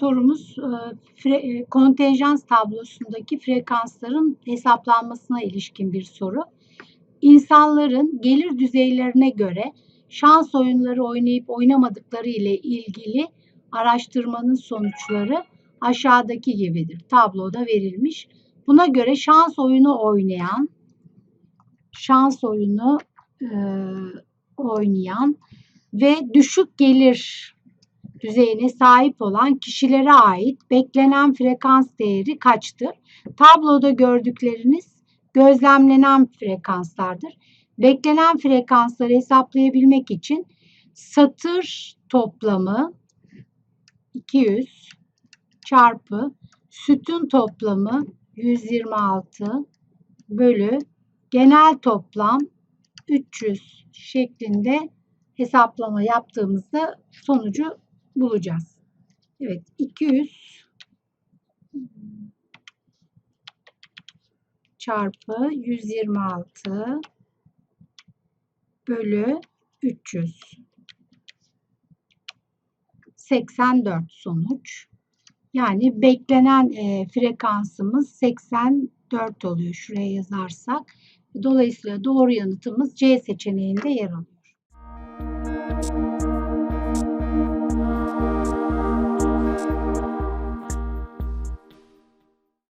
sorumuz e, fre- e, kontenjans tablosundaki frekansların hesaplanmasına ilişkin bir soru. İnsanların gelir düzeylerine göre şans oyunları oynayıp oynamadıkları ile ilgili araştırmanın sonuçları aşağıdaki gibidir. Tabloda verilmiş. Buna göre şans oyunu oynayan şans oyunu e, oynayan ve düşük gelir düzeyine sahip olan kişilere ait beklenen frekans değeri kaçtır? Tabloda gördükleriniz gözlemlenen frekanslardır. Beklenen frekansları hesaplayabilmek için satır toplamı 200 çarpı sütun toplamı 126 bölü genel toplam 300 şeklinde hesaplama yaptığımızda sonucu bulacağız. Evet 200 çarpı 126 bölü 300 84 sonuç. Yani beklenen e, frekansımız 84 oluyor. Şuraya yazarsak. Dolayısıyla doğru yanıtımız C seçeneğinde yer alıyor.